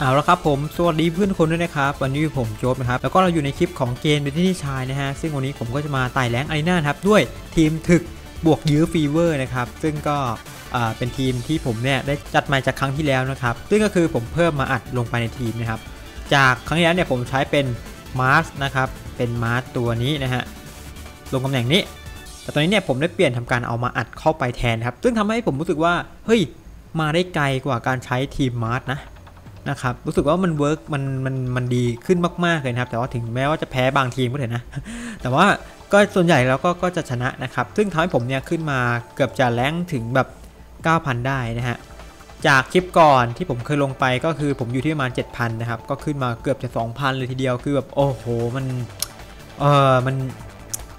เอาละครับผมสวัสดีเพื่อนคนด้วยนะครับวันนี้ผมโจ๊บนะครับแล้วก็เราอยู่ในคลิปของเกมเป็นที่ชายนะฮะซึ่งวันนี้ผมก็จะมาไต่แรงไอน่าครับด้วยทีมถึกบวกยื้อฟีเวอร์นะครับซึ่งก็เป็นทีมที่ผมเนี่ยได้จัดมาจากครั้งที่แล้วนะครับซึ่งก็คือผมเพิ่มมาอัดลงไปในทีมนะครับจากครั้งที่แล้วเนี่ยผมใช้เป็นมาร์สนะครับเป็นมาร์สตัวนี้นะฮะลงตำแหน่งนี้ แต่ตอนนี้เนี่ยผมได้เปลี่ยนทำการเอามาอัดเข้าไปแทนครับซึ่งทำให้ผมรู้สึกว่าเฮ้ยมาได้ไกลกว่าการใช้ทีมมาร์สนะ นะครับรู้สึกว่ามันเวิร์กมันมันมันดีขึ้นมากๆเลยนะครับ แต่ว่าถึงแม้ว่าจะแพ้บางทีมก็เถอะนะ แต่ว่าก็ส่วนใหญ่แล้วก็ก็จะชนะนะครับ ซึ่งทำให้ผมเนี่ยขึ้นมาเกือบจะแรงถึงแบบ 9,000 ได้นะฮะจากคลิปก่อนที่ผมเคยลงไปก็คือผมอยู่ที่ประมาณ 7,000 นะครับ ก็ขึ้นมาเกือบจะ 2,000 เลยทีเดียวคือแบบโอ้โหมันเออมัน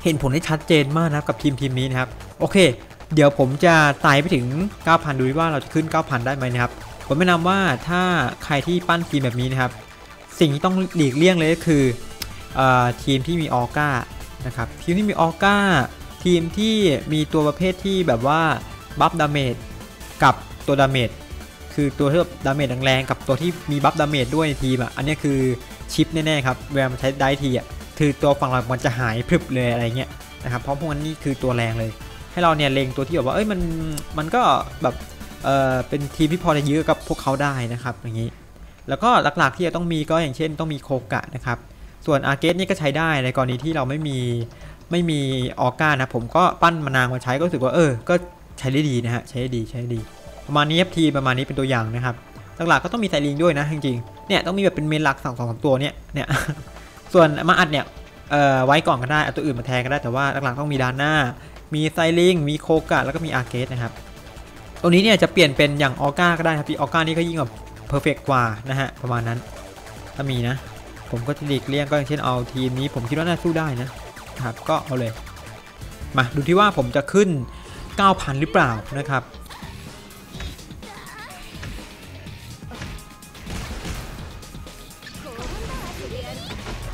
เห็นผลได้ชัดเจนมากนะครับกับทีมทีมนี้นะครับ โอเค เดี๋ยวผมจะไต่ไปถึง 9,000 ดูว่าเราจะขึ้น 9,000 ได้ไหมนะครับ ผมแนะนำว่าถ้าใครที่ปั้นทีมแบบนี้นะครับ สิ่งที่ต้องหลีกเลี่ยงเลยก็คือออทีมที่มีออก้านะครับทีมที่มีออก้าทีมที่มีตัวประเภทที่แบบว่าบัฟดาเมจกับตัวดาเมจคือตัวที่แบบดาเมจแรงๆกับตัวที่มีบัฟดาเมจด้วยในทีมอะอันนี้คือชิปแน่ๆครับเวลามันใช้ได้ทีอะคือตัวฝั่งเรามันจะหายพรึบเลยอะไรเงี้ยนะครับเพราะพวกนั้นนี่คือตัวแรงเลย ให้เราเนี่ยเล็งตัวที่แบบว่าเอ้ยมันมันก็แบบ เอ่อเป็นทีมที่พอจะยื้อกับพวกเขาได้นะครับอย่างนี้แล้วก็หลักๆที่จะต้องมีก็อย่างเช่น ต้องมีโคกะนะครับส่วนอาร์เกสนี่ก็ใช้ได้ในกรณีที่เราไม่มีไม่มีออก้านะผมก็ปั้นมานางมาใช้ก็รู้สึกว่าเออ ก็ใช้ได้ดีนะฮะใช้ได้ดีใช้ได้ดี ประมาณนี้ครับทีประมาณนี้เป็นตัวอย่างนะครับหลักๆก็ต้องมีไซลิงด้วยนะจริงๆเนี่ยต้องมีแบบเป็นเมนหลักสองสองตัวเนี่ยเนี่ยส่วนมาอัดเนี่ยเอ่อไว้ก่อนก็ได้เอาตัวอื่นมาแทนก็ได้แต่ว่าหลักๆต้องมีดานหน้า มีไซลิงมีโคกะแล้วก็มีอาร์เกสนะครับ ตรงนี้เนี่ยจะเปลี่ยนเป็นอย่างออก้าก็ได้ครับที่ออก้านี่ก็ยิ่งแบบเพอร์เฟกกว่านะฮะประมาณนั้นถ้ามีนะ ผมก็จะหลีกเลี่ยงก็อย่างเช่นเอาทีมนี้ผมคิดว่าน่าสู้ได้นะครับก็เอาเลย มาดูที่ว่าผมจะขึ้น 9,000 หรือเปล่านะครับ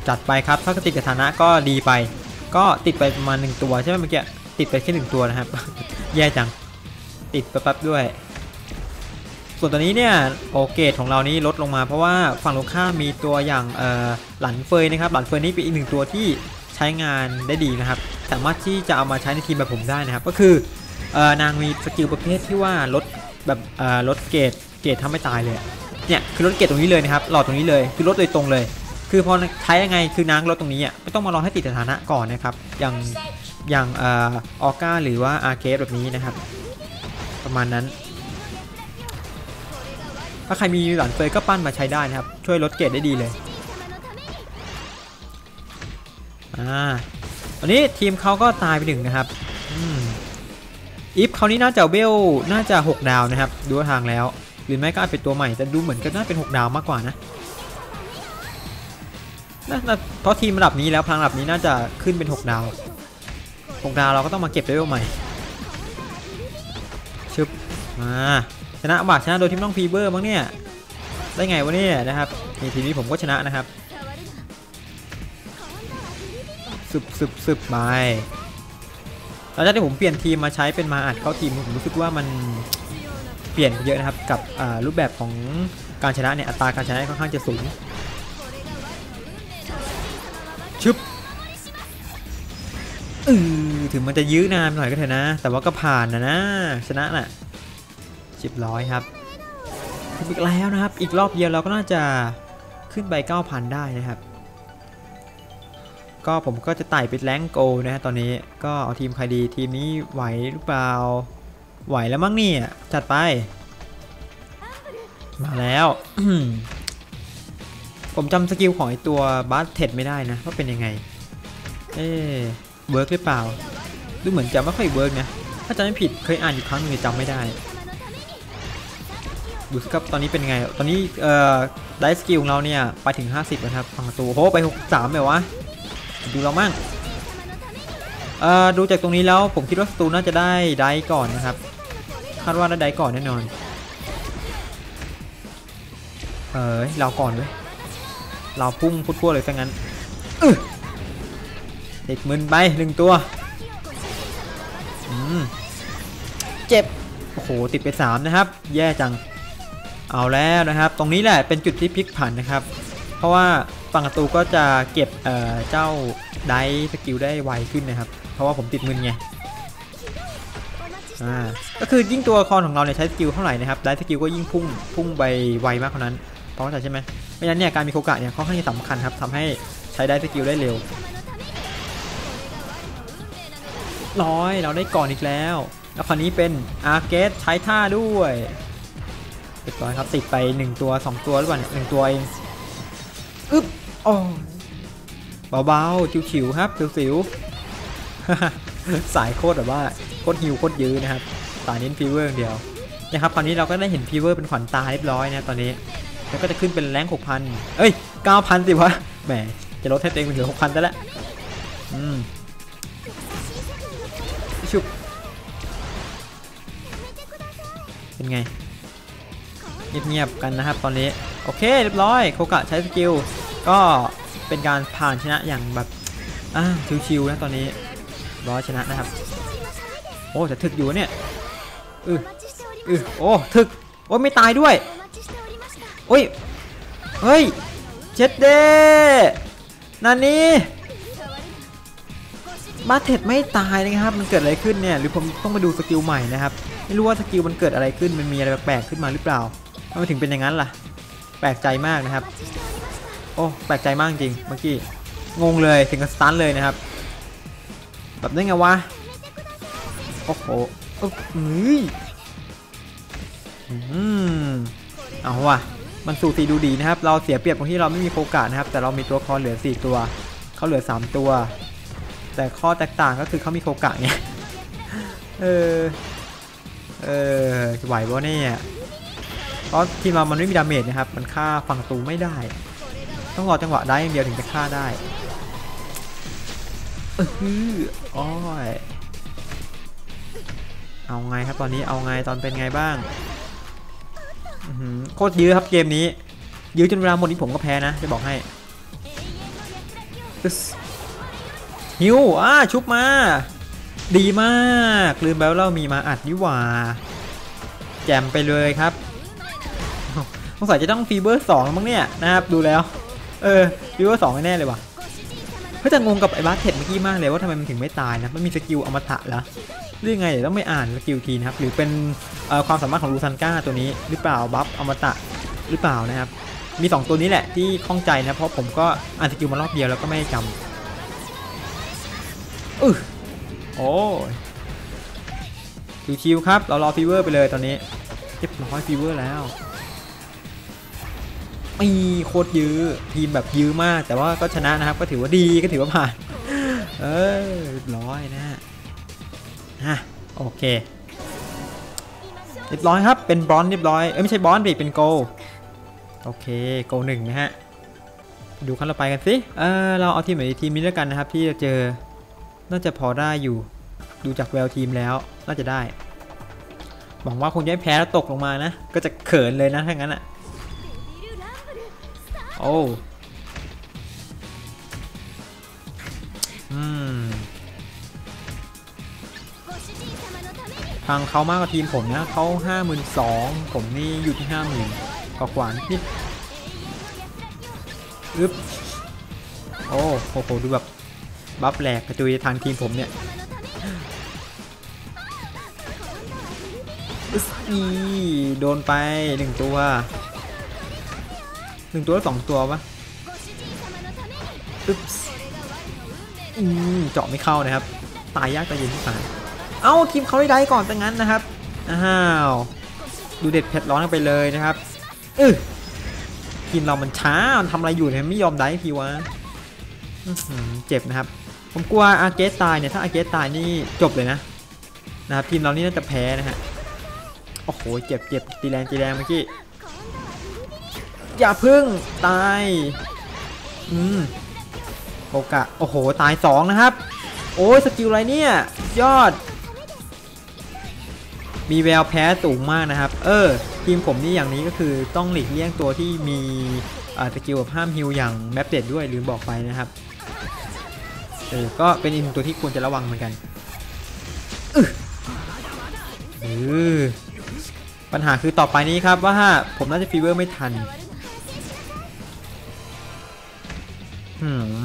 จัดไปครับถ้าติดกับฐานะก็ดีไป ก็ติดไปประมาณหนึ่งตัวใช่ไหมเมื่อกี้ติดไปแค่หนึ่งตัวนะครับ แย่จัง ติดแป๊บๆด้วย ส่วนตัวนี้เนี่ยโอเกตของเรานี้ลดลงมาเพราะว่าฝั่งลูกค้ามมีตัวอย่างหลันเฟยนะครับ หลันเฟยนี้เป็นอีกหนึ่งตัวที่ใช้งานได้ดีนะครับ สามารถที่จะเอามาใช้ในทีมแบบผมได้นะครับ ก็คืออนางมีสกิลประเภทที่ว่าลดแบบลดเกตเกตทำไม่ตายเลยเนี่ยคือลดเกตตรงนี้เลยนะครับหลอดตรงนี้เลยคือลดโดยตรงเลย คือพอใช้ยังไงคือนางลดตรงนี้อะไม่ต้องมารอให้ติดสถานะก่อนนะครับ อย่างอย่างออออก้าหรือว่าอาร์เคสแบบนี้นะครับ ประมาณนั้น ถ้าใครมีหลานเฟยก็ปั้นมาใช้ได้นะครับ ช่วยลดเกรดได้ดีเลย อ่าตอนนี้ทีมเขาก็ตายไปหนึ่งนะครับอีฟเขานี่น่าจะเวลน่าจะ 6 ดาวนะครับ ดูทางแล้ว หรือไม่ก็อาจเป็นตัวใหม่แต่ดูเหมือนกันน่าเป็น 6 ดาวมากกว่านะน่าน่าเพราะทีมระดับนี้แล้วพลังระดับนี้น่าจะขึ้นเป็น 6 ดาว 6 ดาวเราก็ต้องมาเก็บเลเวลใหม่ ชึบมาชนะบากชนะโดยทีม่ต้องฟีเบอร์มั้งเนี่ยได้ไงวะเนี่ยนะครับนี่ทีนี้ผมก็ชนะนะครับสึบสึบสึบไปหลังจากที่ผมเปลี่ยนทีมมาใช้เป็นมาอัดเข้าทีมผมรู้สึกว่ามันเปลี่ยนเยอะนะครับกับรูปแบบของการชนะเนี่ยอัตราการชนะค่อนข้างจะสูงชึบ อือถึงมันจะยื้อนานหน่อยก็เถอะนะ แต่ว่าก็ผ่านนะนะ ชนะน่ะสิบร้อยครับอีกแล้วนะครับ อีกรอบเดียวเราก็น่าจะขึ้นไป 9,000 ได้นะครับ ก็ผมก็จะไต่ไปแรงโกนะฮะตอนนี้ก็เอาทีมใครดีทีมนี้ไหวหรือเปล่า ไหวแล้วมั้งเนี่ย จัดไป มาแล้ว ผมจำสกิลของไอตัวบัสเท็ดไม่ได้นะว่าเป็นยังไง เอ๊ เวิร์กหรือเปล่า ดูเหมือนจะไม่ค่อยเวิร์กนะ ถ้าจำไม่ผิดเคยอ่านอยู่ครั้งหนึงแต่จำไม่ได้ ดูสิครับตอนนี้เป็นไง ตอนนี้เอ่อได้สกิลของเราเนี่ยไปถึง 50แล้วครับฝั่งประตูโหไป 63เลยวะ ดูเรามั่งเอ่อดูจากตรงนี้แล้วผมคิดว่าสตูน่าจะได้ได้ก่อนนะครับ คาดว่าได้ได้ก่อนแน่นอน เออเราก่อนเลยเราพุ่งพุดพวเลยซะงั้นอ ติดมึนไปหนึ่งตัวอืมเจ็บ โอ้โห ติดไป 3 นะครับ แย่จัง เอาแล้วนะครับ ตรงนี้แหละเป็นจุดที่พลิกผันนะครับ เพราะว่าฝั่งศัตรูก็จะเก็บเอ่อเจ้าไดสกิลได้ไวขึ้นนะครับ เพราะว่าผมติดมือไงอ่าก็คือยิ่งตัวละครของเราเนี่ยใช้สกิลเท่าไหร่นะครับไดสกิลก็ยิ่งพุ่งพุ่งไปไวมากเท่านั้นเพราะเข้าใจใช่ไหมไม่งั้นเนี่ยการมีโคกะเนี่ยค่อนข้างจะสำคัญครับทำให้ใช้ไดสกิลได้เร็ว ร้อย เราได้ก่อนอีกแล้ว แล้วคราวนี้เป็นอาร์เกสใช้ท่าด้วยเรียบร้อยครับติดไป 1 ตัว 2 ตัวหรือเปล่าเนี่ยหนึ่งตัวเองอึ๊บโอ้เบาๆชิวๆครับสิวๆสายโคตรแบบว่าโคตรฮิวโคตรยื้อนะครับสายเน้นฟีเวอร์อย่างเดียวนะครับคราวนี้เราก็ได้เห็นฟีเวอร์เป็นขวัญตาเรียบร้อยนะตอนนี้แล้วก็จะขึ้นเป็นแรง6,000 เอ้ย 9,000 สิวะ แหม จะลดให้ตัวเองเป็นเหลือ6,000แล้แหละอืม ชุบเป็นไงเงียบๆกันนะครับตอนนี้โอเคเรียบร้อยโคกะใช้สกิลก็เป็นการผ่านชนะอย่างแบบอ่าชิวๆนะตอนนี้ร้อยชนะนะครับ โอ้แต่ถึกอยู่เนี่ยอืออือโอ้ถึกโอ้ไม่ตายด้วยโอ้ยเฮ้ยเจ็ดเดนันนี่ บาเท็ดไม่ตายนะครับ มันเกิดอะไรขึ้นเนี่ย หรือผมต้องมาดูสกิลใหม่นะครับ ไม่รู้ว่าสกิลมันเกิดอะไรขึ้น มันมีอะไรแปลกๆขึ้นมาหรือเปล่าทำไมถึงเป็นอย่างนั้นล่ะ แปลกใจมากนะครับ โอ้ แปลกใจมากจริง เมื่อกี้ งงเลย ถึงกับสตันเลยนะครับ แบบได้ไงวะ โอ้โหเอ้ยอืมเอาว่ะ มันสูสีดูดีนะครับ เราเสียเปรียบตรงที่เราไม่มีโอกาสนะครับ แต่เรามีตัวคอเหลือ 4 ตัว เขาเหลือ 3 ตัว แต่ข้อแตกต่างก็คือเขามีโอกาสไงเออเออไหววะเนี่ยเพราะทีมเรามันไม่มีดาเมจนะครับ มันฆ่าฝั่งตูไม่ได้ ต้องรอจังหวะได้อย่างเดียวถึงจะฆ่าได้เอออ้อยเอาไงครับตอนนี้เอาไงตอนเป็นไงบ้างโคตรยื้อครับเกมนี้ ยื้อจนเวลาหมดนี้ผมก็แพ้นะ จะบอกให้ ฮิวอ่าชุบมา ดีมากลืมไปว่าเรามีมาอัดนี่หว่า แจมไปเลยครับสงสัยจะต้องฟีเบอร์สองมั้งเนี่ยนะครับดูแล้ว เออฟีเบอร์สองแน่เลยว่ะเฮ้ยแต่งงกับไอ้บาสเทดเมื่อกี้มากเลยว่าทำไมมันถึงไม่ตายนะมันมีสกิลอมตะเหรอหรือยังไงเดี๋ยวต้องไปอ่านสกิลทีนะครับหรือเป็นความสามารถของลูซันก้าตัวนี้หรือเปล่าบัฟอมตะหรือเปล่านะครับมี 2 ตัวนี้แหละที่ข้องใจนะเพราะผมก็อ่านสกิลมารอบเดียวแล้วก็ไม่จำ อือโอ้ยชิวๆครับ เรารอฟีเวอร์ไปเลยตอนนี้เรียบร้อยฟีเวอร์แล้วมีโคตรยื้อทีมแบบยื้อมาก แต่ว่าก็ชนะนะครับ ก็ถือว่าดีก็ถือว่าผ่าน เออเรียบร้อยนะฮะฮะโอเคเรียบร้อยครับ เป็นบอลเรียบร้อย เอ้ยไม่ใช่บอลดิเป็นโกโอเคโกหนึ่งนะฮะ ดูขั้นเราไปกันสิ เออเราเอาทีมไหนทีมนี้แล้วกันนะครับ ที่จะเจอ น่าจะพอได้อยู่ ดูจากแววทีมแล้วน่าจะได้ หวังว่าคงจะไม่แพ้แล้วตกลงมานะ ก็จะเขินเลยนะถ้างั้นอะ โอ้อืมทางเขามากกว่าทีมผมนะเขาห้าหมื่นสองผมนี่อยู่ที่ห้าหมื่นกว่ากว่านิดอึ๊บโอ้โหดูแบบ บัฟแหลกกระจุยทางทีมผมเนี่ยอีโดนไปหนึ่งตัวหนึ่งตัวหรือสองตัววะอึ๊บอืมเจาะไม่เข้านะครับ ตายยากตายเย็นที่ผ่านเอ้าทีมเขาได้ได้ก่อนแต่งั้นนะครับ อ้าว ดูเด็ดเผ็ดร้อนกันไปเลยนะครับออทีมเรามันช้า มันทำอะไรอยู่เนี่ยไม่ยอมได้ทีวะเจ็บนะครับ ผมกลัวอาเกสตายเนี่ยถ้าอาเกสตายนี่จบเลยนะนะครับทีมเรานี่น่าจะแพ้นะฮะโอ้โหเจ็บเจ็บตีแรงตีแรงเมื่อกี้อย่าพึ่งตายอืมโอกะโอ้โหตายสองนะครับ โอ้ยสกิลอะไรเนี่ยยอด มีแววแพ้สูงมากนะครับ เออทีมผมนี่อย่างนี้ก็คือต้องหลีกเลี่ยงตัวที่มีสกิลแบบห้ามฮิลอย่างแมปเด็ดด้วยลืมบอกไปนะครับ เออ ก็เป็นอีกหนึ่งตัวที่ควรจะระวังเหมือนกันเออปัญหาคือต่อไปนี้ครับว่าผมน่าจะฟีเวอร์ไม่ทันหืม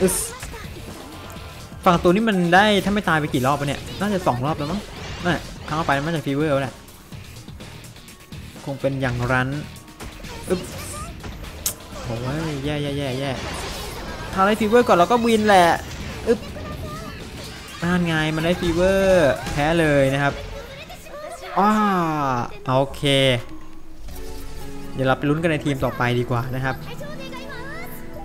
อึสฝั่งตัวนี้มันได้ถ้าไม่ตายไปกี่รอบวะเนี่ย น่าจะสองรอบแล้วมั้งน่ะครั้งต่อไปมันน่าจะฟีเวอร์แล้วแหละคงเป็นอย่างนั้นอึ๊บโอ้ยแย่แย่แย่แย่ ถ้าได้ฟีเวอร์ก่อนเราก็วินแหละอึ๊บนั่นไงมันได้ฟีเวอร์แพ้เลยนะครับอ้าโอเค เดี๋ยวเราไปลุ้นกันในทีมต่อไปดีกว่านะครับ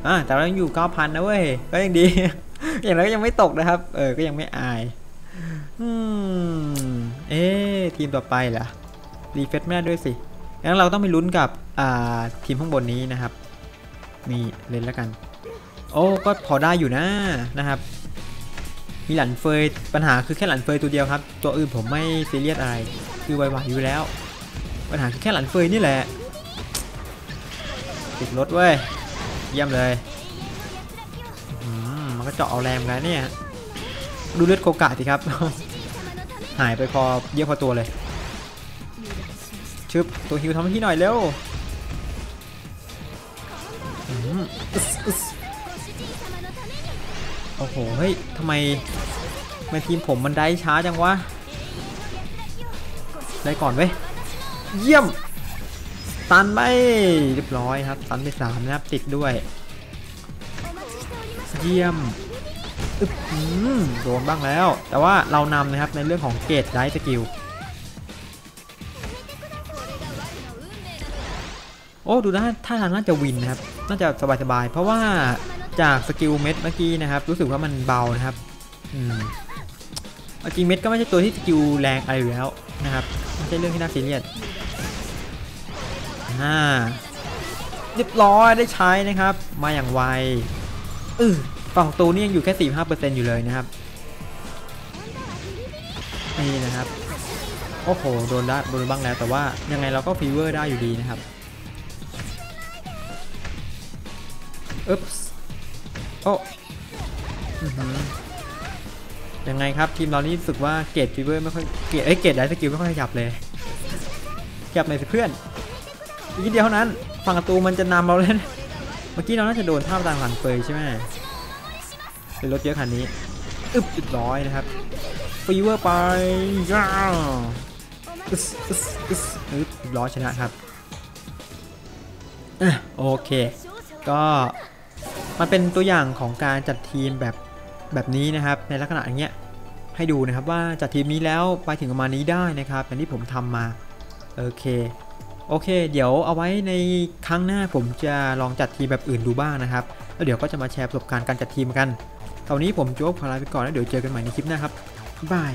อ่าแต่เรายังอยู่ 9,000 นะเว้ย ก็ยังดี อย่างนั้นก็ยังไม่ตกนะครับ เออ ก็ยังไม่อายอืมเอ๊ทีมต่อไปเหรอรีเฟซไม่ด้ด้วยสิงั้นเราต้องไปลุ้นกับ อ่า ทีมข้างบนนี้นะครับ นี่เล่นแล้วกัน โอ้ก็พอได้อยู่นะนะครับ มีหลันเฟยปัญหาคือแค่หลันเฟยตัวเดียวครับ ตัวอื่นผมไม่ซีเรียสอะไร คือไวๆอยู่แล้ว ปัญหาคือแค่หลันเฟยนี่แหละติดรถเว้ยเยี่ยมเลยอืมมันก็เจาะเอาแรงกันเนี่ยดูเลือดโคกะสิครับ หายไปพอเยอะพอตัวเลยชึบตัวฮิวทำให้พี่หน่อยเร็วอืม โอ้โห เฮ้ยทำไมทำไมทีมผมมันได้ช้าจังวะ ได้ก่อนเว้ย เยี่ยม ตันไปเรียบร้อยครับ ตันไปสามนะครับติดด้วย เยี่ยมอืมโดนบ้างแล้ว แต่ว่าเรานำนะครับในเรื่องของเกตไดสกิล โอ้ ดูนะถ้าทางน่าจะวินนะครับ น่าจะสบายๆ เพราะว่า จากสกิลเม็ดเมื่อกี้นะครับ รู้สึกว่ามันเบานะครับอืมจริงเม็ดก็ไม่ใช่ตัวที่สกิลแรงอะไรอยู่แล้วนะครับไม่ใช่เรื่องที่น่าซีเรียสอ่าเรียบร้อยได้ใช้นะครับ มาอย่างไวเออฝั่งตูนี่ยังอยู่แค่45%อยู่เลยนะครับนี่นะครับโอ้โหโดนได้โดนบ้างแล้วแต่ว่ายังไงเราก็ฟีเวอร์ได้อยู่ดีนะครับอึ๊บ โอ้ยังไงครับทีมเรานี่รู้สึกว่าเกตฟีเวอร์ไม่ค่อยเกตเอ้ยเกตไดสกิลไม่ค่อยขยับเลยขยับหน่อยสิเพื่อนอีกเดียวเท่านั้นฝั่งประตูมันจะนำเราเล่นเมื่อกี้เราน่าจะโดนท่าประตางหลังเฟยใช่ไหมเป็นรถเยอะคันนี้อึบเรียบร้อยนะครับฟีเวอร์ไปย่าอึสอึสอึสอึบร้อยชนะครับโอเค ก็ มันเป็นตัวอย่างของการจัดทีมแบบแบบนี้นะครับ ในลักษณะอย่างเงี้ยให้ดูนะครับว่าจัดทีมนี้แล้วไปถึงประมาณนี้ได้นะครับอย่างที่ผมทำมาโอเคโอเค เดี๋ยวเอาไว้ในครั้งหน้าผมจะลองจัดทีมแบบอื่นดูบ้างนะครับแล้วเดี๋ยวก็จะมาแชร์ประสบการณ์การจัดทีมกันตอนนี้ผมโจ๊กพาลาไปก่อนแล้วเดี๋ยวเจอกันใหม่ในคลิปหน้าครับบายบาย